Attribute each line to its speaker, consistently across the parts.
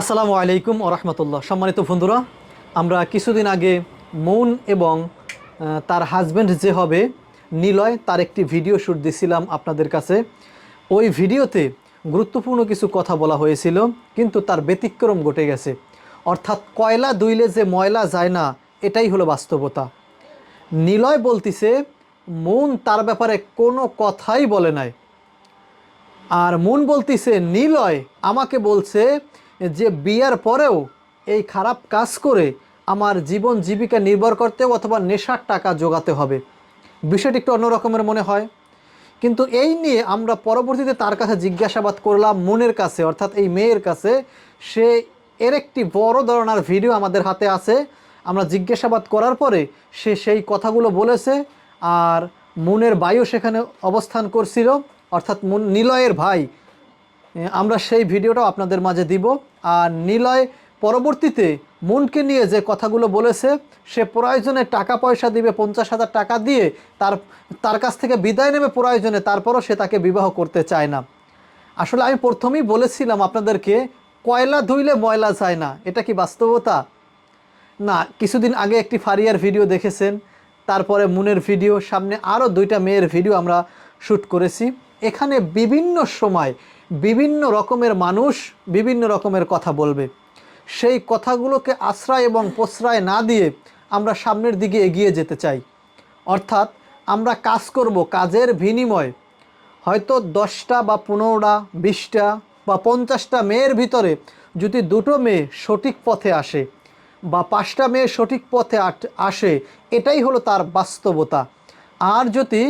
Speaker 1: আসসালামু আলাইকুম ও রহমতুল্লাহ। সম্মানিত বন্ধুরা, আমরা কিছুদিন আগে মৌন এবং তার হাজব্যান্ড যে হবে, নিলয়, তার একটি ভিডিও শ্যুট দিছিলাম আপনাদের কাছে। ওই ভিডিওতে গুরুত্বপূর্ণ কিছু কথা বলা হয়েছিল, কিন্তু তার ব্যতিক্রম ঘটে গেছে। অর্থাৎ কয়লা দুইলে যে ময়লা যায় না, এটাই হলো বাস্তবতা। নিলয় বলতিছে, মন তার ব্যাপারে কোনো কথাই বলে নাই। আর মন বলতিছে, নিলয় আমাকে বলছে যে বিয়ার পরেও এই খারাপ কাজ করে আমার জীবন জীবিকা নির্ভর করতে অথবা নেশার টাকা জোগাতে হবে। বিষয়টি একটু অন্যরকমের মনে হয়। কিন্তু এই নিয়ে আমরা পরবর্তীতে তার কাছে জিজ্ঞাসাবাদ করলাম মনের কাছে, অর্থাৎ এই মেয়ের কাছে। সে এর একটি বড় ধরনের ভিডিও আমাদের হাতে আছে। আমরা জিজ্ঞাসাবাদ করার পরে সে সেই কথাগুলো বলেছে আর মুনের ভাইও সেখানে অবস্থান করছিল, অর্থাৎ মুন নিলয়ের ভাই আমরা সেই ভিডিওটাও আপনাদের মাঝে দিব। আর নিলয়, পরবর্তীতে মুনকে নিয়ে যে কথাগুলো বলেছে, সে প্রয়োজনে টাকা পয়সা দিবে, পঞ্চাশ হাজার টাকা দিয়ে তার তার কাছ থেকে বিদায় নেবে প্রয়োজনে, তারপরও সে তাকে বিবাহ করতে চায় না। আসলে আমি প্রথমেই বলেছিলাম আপনাদেরকে, কয়লা ধুইলে ময়লা যায় না। এটা কি বাস্তবতা? না, কিছুদিন আগে একটি ফারিয়ার ভিডিও দেখেছেন, তারপরে মুনের ভিডিও, সামনে আরও দুইটা মেয়ের ভিডিও আমরা শ্যুট করেছি। এখানে বিভিন্ন সময় বিভিন্ন রকমের মানুষ বিভিন্ন রকমের কথা বলবে। সেই কথাগুলোকে আশ্রয় এবং প্রশ্রয় না দিয়ে আমরা সামনের দিকে এগিয়ে যেতে চাই। অর্থাৎ আমরা কাজ করব কাজের বিনিময়। হয়তো দশটা বা পনেরোটা, বিশটা বা পঞ্চাশটা মেয়ের ভিতরে যদি দুটো মেয়ে সঠিক পথে আসে বা পাঁচটা মেয়ে সঠিক পথে আসে, এটাই হলো তার বাস্তবতা। আর যদি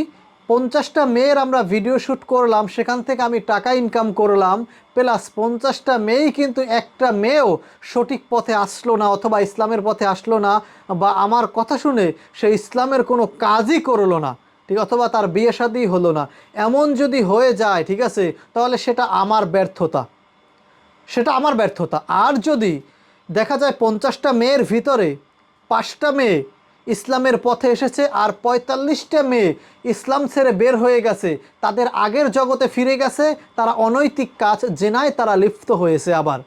Speaker 1: পঞ্চাশটা মেয়ের আমরা ভিডিও শ্যুট করলাম, সেখান থেকে আমি টাকা ইনকাম করলাম প্লাস পঞ্চাশটা মেয়েই কিন্তু একটা মেয়েও সঠিক পথে আসলো না অথবা ইসলামের পথে আসলো না বা আমার কথা শুনে সে ইসলামের কোনো কাজই করল না, ঠিক? অথবা তার বিয়ে শাদী হলো না। এমন যদি হয়ে যায়, ঠিক আছে, তাহলে সেটা আমার ব্যর্থতা। সেটা আমার ব্যর্থতা। আর যদি দেখা যায় পঞ্চাশটা মেয়ের ভিতরে পাঁচটা মেয়ে ইসলামের পথে এসেছে আর পঁয়তাল্লিশটা মেয়ে ইসলাম ছেড়ে বের হয়ে গেছে। তাদের আগের জগতে ফিরে গেছে, তারা অনৈতিক কাজ জেনায় তারা লিপ্ত হয়েছে আবার।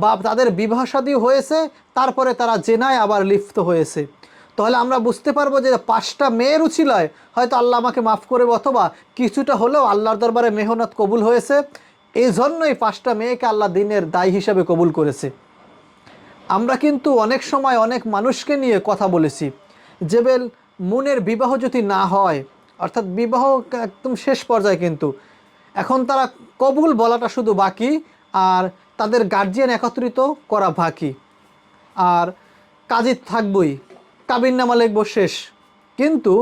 Speaker 1: বা তাদের বিবাহ শাদী হয়েছে, তারপরে তারা জেনায় আবার লিপ্ত হয়েছে। তাহলে আমরা বুঝতে পারব যে পাঁচটা মেয়ের উচিলায় হয়তো আল্লাহ আমাকে মাফ করে অথবা কিছুটা হলেও আল্লাহর দরবারে মেহনত কবুল হয়েছে। এই জন্যই পাঁচটা মেয়েকে আল্লাহ দিনের দায় হিসাবে কবুল করেছে। আমরা কিন্তু অনেক সময় অনেক মানুষকে নিয়ে কথা বলেছি। যে বেল মুনের বিবাহ যদি না হয়, অর্থাৎ বিবাহ একদম শেষ পর্যায়ে কিন্তু, এখন তারা কবুল বলাটা শুধু বাকি, আর তাদের গার্জিয়ান একত্রিত করা বাকি। আর কাজই থাকবই, কাবিন নামা লিখব শেষ। কিন্তু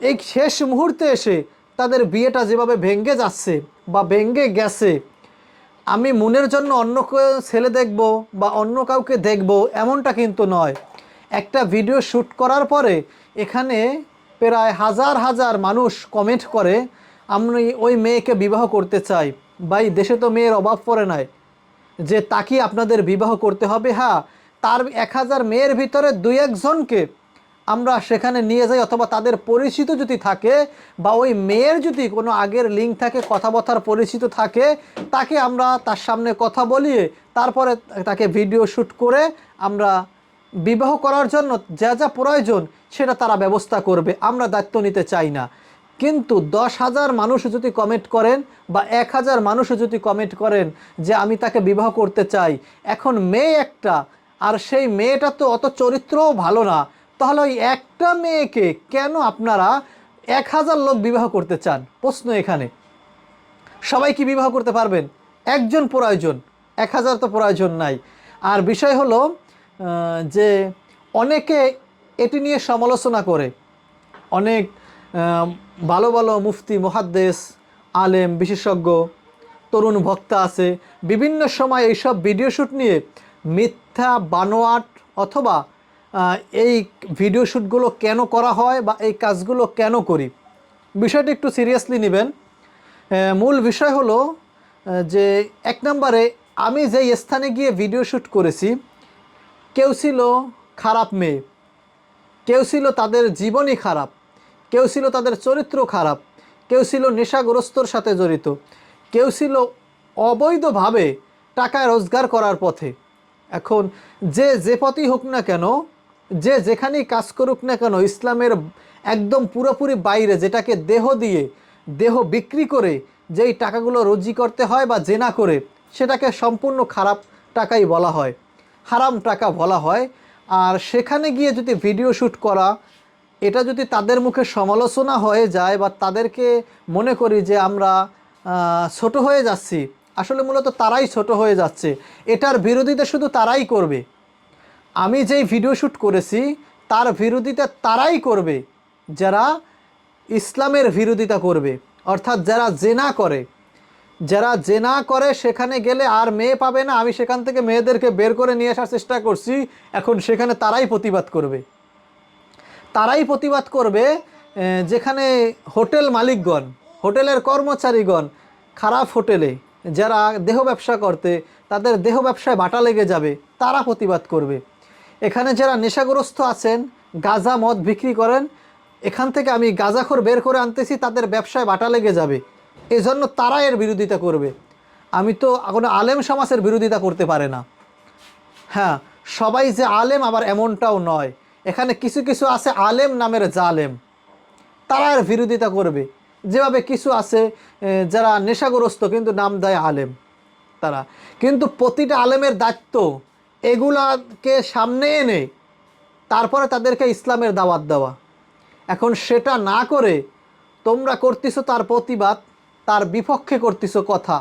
Speaker 1: এই শেষ মুহূর্তে এসে তাদের বিয়েটা যেভাবে ভেঙ্গে যাচ্ছে বা ভেঙ্গে গেছে আমি মনের জন্য অন্য ছেলে দেখব বা অন্য কাউকে দেখব এমনটা কিন্তু নয়। একটা ভিডিও শ্যুট করার পরে এখানে প্রায় হাজার হাজার মানুষ কমেন্ট করে, আমি ওই মেয়েকে বিবাহ করতে চাই। ভাই, দেশে তো মেয়ের অভাব পড়ে নাই। যে তাকে আপনাদের বিবাহ করতে হবে হ্যাঁ তার এক হাজার মেয়ের ভিতরে দুই একজনকে আমরা সেখানে নিয়ে যাই অথবা তাদের পরিচিত যদি থাকে বা ওই মেয়ের যদি কোনো আগের লিঙ্ক থাকে, কথাবার্তার পরিচিত থাকে, তাকে আমরা তার সামনে কথা বলিয়ে তারপরে তাকে ভিডিও শ্যুট করে আমরা বিবাহ করার জন্য যা যা প্রয়োজন সেটা তারা ব্যবস্থা করবে, আমরা দায়িত্ব নিতে চাই না। কিন্তু দশ হাজার মানুষ যদি কমেন্ট করেন বা এক হাজার মানুষ যদি কমেন্ট করেন যে আমি তাকে বিবাহ করতে চাই, এখন মেয়ে একটা, আর সেই মেয়েটা তো অত চরিত্রও ভালো না তাহলে ওই একটা মেয়েকে কেন আপনারা এক হাজার লোক বিবাহ করতে চান? প্রশ্ন এখানে। সবাই কি বিবাহ করতে পারবেন? একজন প্রয়োজন। এক হাজার তো প্রয়োজন নাই। আর বিষয় হলো যে অনেকে এটি নিয়ে সমালোচনা করে। অনেক ভালো ভালো মুফতি মহাদ্দেশ আলেম, বিশেষজ্ঞ, তরুণ ভক্তা আছে। বিভিন্ন সময় এইসব ভিডিও শ্যুট নিয়ে মিথ্যা, বানোয়াট অথবা এই ভিডিও শ্যুটগুলো কেন করা হয় বা এই কাজগুলো কেন করি? বিষয়টি একটু সিরিয়াসলি নেবেন। মূল বিষয় হলো যে এক নম্বরে, আমি যেই স্থানে গিয়ে ভিডিও শ্যুট করেছি, কেউ ছিল খারাপ মেয়ে, কেউ ছিল তাদের জীবনই খারাপ, কেউ ছিল তাদের চরিত্র খারাপ, কেউ ছিল নেশাগ্রস্তর সাথে জড়িত, কেউ ছিল অবৈধভাবে টাকা রোজগার করার পথে। এখন যে যে পথই হোক না কেন যে যেখানেই কাজ করুক না কেন, ইসলামের একদম পুরোপুরি বাইরে যেটাকে দেহ দিয়ে, দেহ বিক্রি করে, যেই টাকাগুলো রোজি করতে হয় বা জেনা করে, সেটাকে সম্পূর্ণ খারাপ টাকাই বলা হয়, হারাম টাকা বলা হয়। আর সেখানে গিয়ে যদি ভিডিও শ্যুট করা, এটা যদি তাদের মুখে সমালোচনা হয়ে যায় বা তাদেরকে মনে করি যে আমরা ছোট হয়ে যাচ্ছি, আসলে মূলত তারাই ছোট হয়ে যাচ্ছে, এটার বিরোধিতা শুধু তারাই করবে। আমি যেই ভিডিও শ্যুট করেছি, তার বিরোধিতা তারাই করবে। যারা ইসলামের বিরোধিতা করবে, অর্থাৎ যারা জেনা করে। যারা জেনা করে, সেখানে গেলে আর মেয়ে পাবে না। আমি সেখান থেকে মেয়েদেরকে বের করে নিয়ে আসার চেষ্টা করছি। এখন সেখানে তারাই প্রতিবাদ করবে। তারাই প্রতিবাদ করবে যেখানে হোটেল মালিকগণ, হোটেলের কর্মচারীগণ খারাপ হোটেলে, যারা দেহ ব্যবসা করতে, তাদের দেহ ব্যবসায় বাটা লেগে যাবে, তারা প্রতিবাদ করবে। এখানে যারা নেশাগ্রস্ত আছেন, গাঁজা মদ বিক্রি করেন, এখান থেকে আমি গাঁজাখোর বের করে আনতেছি, তাদের ব্যবসায় বাটা লেগে যাবে। এজন্য তারা এর বিরোধিতা করবে। আমি তো কোনো আলেম সমাজের বিরোধিতা করতে পারে না। হ্যাঁ সবাই যে আলেম আবার এমনটাও নয়। এখানে কিছু কিছু আছে আলেম নামের জালেম। তারা এর বিরোধিতা করবে। যেভাবে কিছু আছে যারা নেশাগ্রস্ত কিন্তু নাম দেয় আলেম, তারা। কিন্তু প্রতিটা আলেমের দায়িত্ব এগুলাকে সামনে এনে তারপরে তাদেরকে ইসলামের দাওয়াত দেওয়া। এখন সেটা না করে তোমরা করতেছো তার প্রতিবাদ, তার বিপক্ষে করতেছো কথা।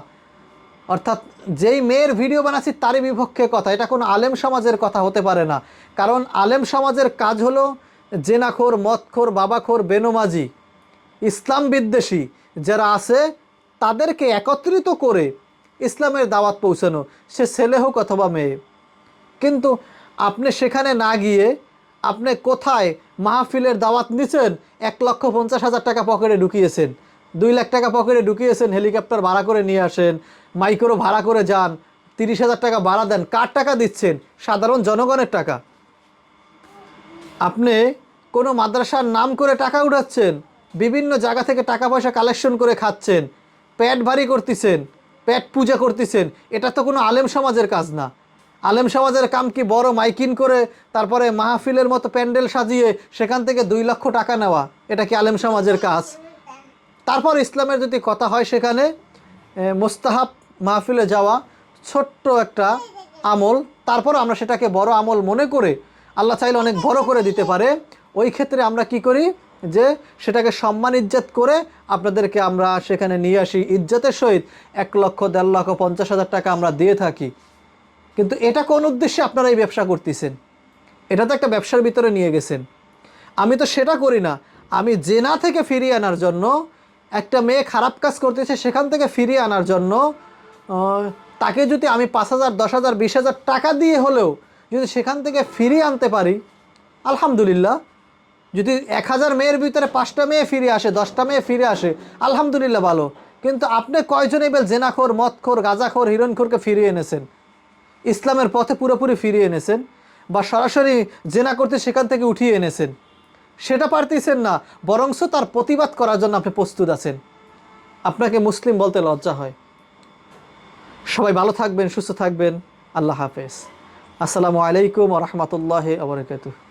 Speaker 1: অর্থাৎ যেই মেয়ের ভিডিও বানাচ্ছি তারই বিপক্ষে কথা। এটা কোনো আলেম সমাজের কথা হতে পারে না। কারণ আলেম সমাজের কাজ হলো জেনাখোর, মদখোর, বাবাখোর, বেনমাজি, ইসলাম বিদ্বেষী যারা আছে, তাদেরকে একত্রিত করে ইসলামের দাওয়াত পৌঁছানো। সে ছেলে হোক অথবা মেয়ে। কিন্তু আপনি সেখানে না গিয়ে আপনি কোথায় মাহফিলের দাওয়াত নিছেন? এক লক্ষ পঞ্চাশ হাজার টাকা পকেটে ঢুকিয়েছেন। দুই লাখ টাকা পকেটে ঢুকিয়েছেন, হেলিকপ্টার ভাড়া করে নিয়ে আসেন, মাইক্রো ভাড়া করে যান, তিরিশ হাজার টাকা ভাড়া দেন, কার টাকা দিচ্ছেন? সাধারণ জনগণের টাকা। আপনি কোনো মাদ্রাসার নাম করে টাকা উঠাচ্ছেন, বিভিন্ন জায়গা থেকে টাকা পয়সা কালেকশন করে খাচ্ছেন, পেট ভারী করতেছেন, পেট পূজা করতেছেন, এটা তো কোনো আলেম সমাজের কাজ না। আলেম সমাজের কাম কি বড় মাইকিন করে তারপরে মাহফিলের মতো প্যান্ডেল সাজিয়ে সেখান থেকে দুই লক্ষ টাকা নেওয়া? এটা কি আলেম সমাজের কাজ? তারপর ইসলামের যদি কথা হয় সেখানে মোস্তাহাব মাহফিলে যাওয়া ছোট্ট একটা আমল। তারপর আমরা সেটাকে বড় আমল মনে করে আল্লাহ চাইলে অনেক বড় করে দিতে পারে। ওই ক্ষেত্রে আমরা কি করি? যে সেটাকে সম্মান, ইজ্জত করে আপনাদেরকে আমরা সেখানে নিয়ে আসি। ইজ্জতের সহিত এক লক্ষ, দেড় লক্ষ, পঞ্চাশ হাজার টাকা আমরা দিয়ে থাকি। কিন্তু এটা কোন উদ্দেশ্যে আপনারা এই ব্যবসা করতেছেন? এটা তো একটা ব্যবসার ভিতরে নিয়ে গেছেন। আমি তো সেটা করি না। আমি জেনা থেকে ফিরিয়ে আনার জন্য, একটা মেয়ে খারাপ কাজ করতেছে সেখান থেকে ফিরিয়ে আনার জন্য তাকে যদি আমি পাঁচ হাজার, দশ হাজার, বিশ হাজার টাকা দিয়ে হলেও যদি সেখান থেকে ফিরিয়ে আনতে পারি, আলহামদুলিল্লাহ। যদি এক হাজার মেয়ের ভিতরে পাঁচটা মেয়ে ফিরে আসে, দশটা মেয়ে ফিরে আসে, আলহামদুলিল্লাহ ভালো। কিন্তু আপনি কয়জন এবার জেনাখোর, মদখোর, গাঁজাখোর, হিরণখোরকে ফিরিয়ে এনেছেন? ইসলামের পথে পুরোপুরি ফিরিয়ে এনেছেন বা সরাসরি জেনা করতে সেখান থেকে উঠিয়ে এনেছেন। সেটা পারতেছেন না, বরংস তার প্রতিবাদ করার জন্য আপনি প্রস্তুত আছেন। আপনাকে মুসলিম বলতে লজ্জা হয়। সবাই ভালো থাকবেন, সুস্থ থাকবেন। আল্লাহ হাফেজ। আসসালামু আলাইকুম রহমতুল্লাহ আবরকাতুহ